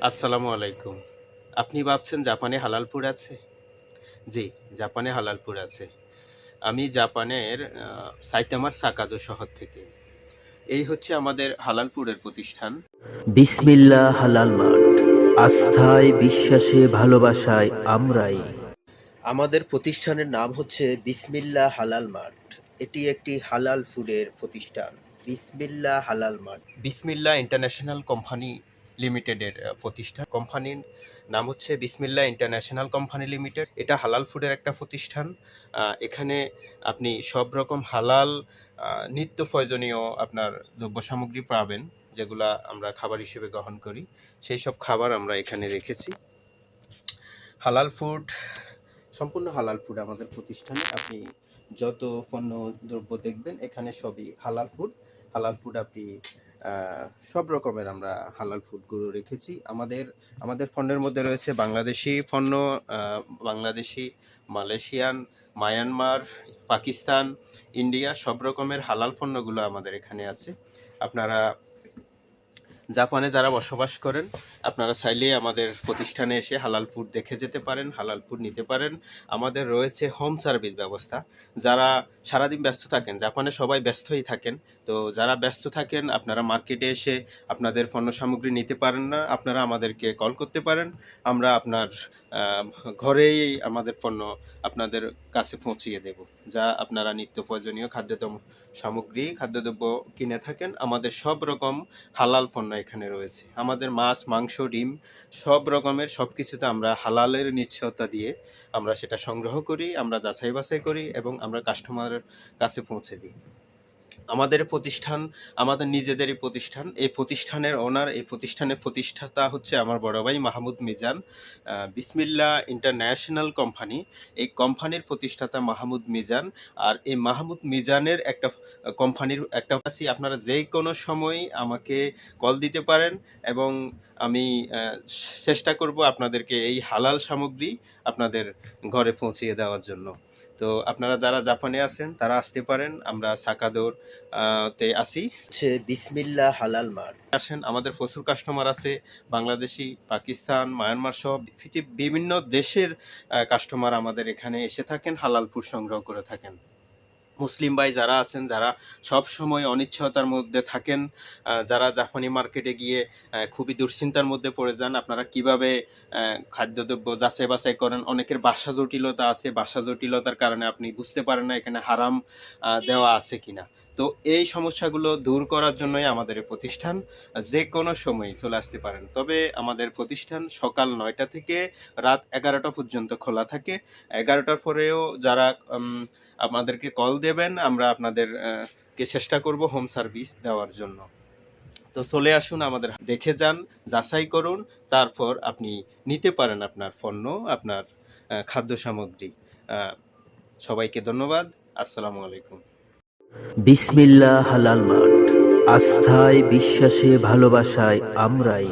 আসসালামু আলাইকুম। আপনি ভাবছেন জাপানে হালালপুর আছে? জি জাপানে হালালপুর আছে। আমি জাপানের সাইতামার সাকাদো শহর থেকে। এই হচ্ছে আমাদের হালালপুরের প্রতিষ্ঠান। বিসমিল্লা হালাল মাঠ। আস্থায় বিশ্বাসে ভালোবাসায় আমরাই। আমাদের প্রতিষ্ঠানের নাম হচ্ছে বিসমিল্লা হালাল মাঠ। এটি একটি হালাল ফুডের প্রতিষ্ঠান। বিসমিল্লা হালাল মাঠ। বিসমিল্লা ইন্টারন্যাশনাল কোম্পানি লিমিটেডের প্রতিষ্ঠান কোম্পানির নাম হচ্ছে বিসমিল্লা ইন্টারন্যাশনাল কোম্পানি লিমিটেড। এটা হালাল ফুডের একটা প্রতিষ্ঠান। এখানে আপনি সব রকম হালাল নিত্য প্রয়োজনীয় আপনার দ্রব্য সামগ্রী পাবেন, যেগুলা আমরা খাবার হিসেবে গ্রহণ করি। সেই সব খাবার আমরা এখানে রেখেছি। হালাল ফুড, সম্পূর্ণ হালাল ফুড আমাদের প্রতিষ্ঠানে। আপনি যত পণ্য দ্রব্য দেখবেন, এখানে সবই হালাল ফুড। হালাল ফুড আপনি সব রকমের আমরা হালাল ফুডগুলো রেখেছি। আমাদের আমাদের পণ্যের মধ্যে রয়েছে বাংলাদেশি পণ্য Bangladeshi, Malaysian, Myanmar, Pakistan, India, সব রকমের হালাল পণ্যগুলো আমাদের এখানে আছে। আপনারা জাপানে যারা বসবাস করেন, আপনারা চাইলেই আমাদের প্রতিষ্ঠানে এসে হালাল ফুড দেখে যেতে পারেন, হালাল ফুড নিতে পারেন। আমাদের রয়েছে হোম সার্ভিস ব্যবস্থা। যারা সারাদিন ব্যস্ত থাকেন, জাপানে সবাই ব্যস্তই থাকেন, তো যারা ব্যস্ত থাকেন, আপনারা মার্কেটে এসে আপনাদের পণ্য সামগ্রী নিতে পারেন না, আপনারা আমাদেরকে কল করতে পারেন। আমরা আপনার ঘরেই আমাদের পণ্য আপনাদের কাছে পৌঁছিয়ে দেব। যা আপনারা নিত্য প্রয়োজনীয় খাদ্যতম সামগ্রী, খাদ্যদ্রব্য কিনে থাকেন, আমাদের সব রকম হালাল পণ্য এখানে রয়েছি। আমাদের মাছ, মাংস, ডিম সব রকমের সব কিছুতে আমরা হালালের নিশ্চয়তা দিয়ে আমরা সেটা সংগ্রহ করি, আমরা যাচাই বাছাই করি এবং আমরা কাস্টমারের কাছে পৌঁছে দিই। আমাদের প্রতিষ্ঠান, আমাদের নিজেদেরই প্রতিষ্ঠান। এই প্রতিষ্ঠানের ওনার এই প্রতিষ্ঠানের প্রতিষ্ঠাতা হচ্ছে আমার বড় ভাই মাহমুদ মিজান বিসমিল্লা ইন্টারন্যাশনাল কোম্পানি। এই কোম্পানির প্রতিষ্ঠাতা মাহমুদ মিজান। আর এই মাহমুদ মিজানের একটা কোম্পানির একটা আছি, আপনারা যে কোনো সময় আমাকে কল দিতে পারেন এবং আমি চেষ্টা করব আপনাদেরকে এই হালাল সামগ্রী আপনাদের ঘরে পৌঁছিয়ে দেওয়ার জন্য। তো আপনারা যারা জাপানে আছেন তারা আসতে পারেন। আমরা সাকাদোর তে আসি হচ্ছে বিসমিল্লা হালাল মার। আসেন আমাদের প্রচুর কাস্টমার আছে বাংলাদেশি পাকিস্তান মায়ানমার সহ বিভিন্ন দেশের কাস্টমার আমাদের এখানে এসে থাকেন হালাল ফুড সংগ্রহ করে থাকেন। মুসলিম ভাই যারা আছেন, যারা সব সময় অনিশ্চয়তার মধ্যে থাকেন যারা জাপানি মার্কেটে গিয়ে খুবই দুশ্চিন্তার মধ্যে পড়ে যান, আপনারা কীভাবে খাদ্যদ্রব্য যাচাই বাছাই করেন? অনেকের বাসা জটিলতা আছে, বাসা জটিলতার কারণে আপনি বুঝতে পারেন না এখানে হারাম দেওয়া আছে কিনা। তো এই সমস্যাগুলো দূর করার জন্যই আমাদের প্রতিষ্ঠান যে কোনো সময় চলে আসতে পারেন। তবে আমাদের প্রতিষ্ঠান সকাল নয়টা থেকে রাত এগারোটা পর্যন্ত খোলা থাকে। এগারোটার পরেও যারা আমাদেরকে কল দেবেন, আমরা আপনাদের কে চেষ্টা করব হোম সার্ভিস দেওয়ার জন্য। তো চলে আসুন আমাদের, দেখে যান, যাচাই করুন, তারপর আপনি নিতে পারেন আপনার পণ্য, আপনার খাদ্য সামগ্রী। সবাইকে ধন্যবাদ, আসসালামু আলাইকুম। বিসমিল্লা হালাল মাঠ। আস্থায়, বিশ্বাসে, ভালোবাসায় আমরাই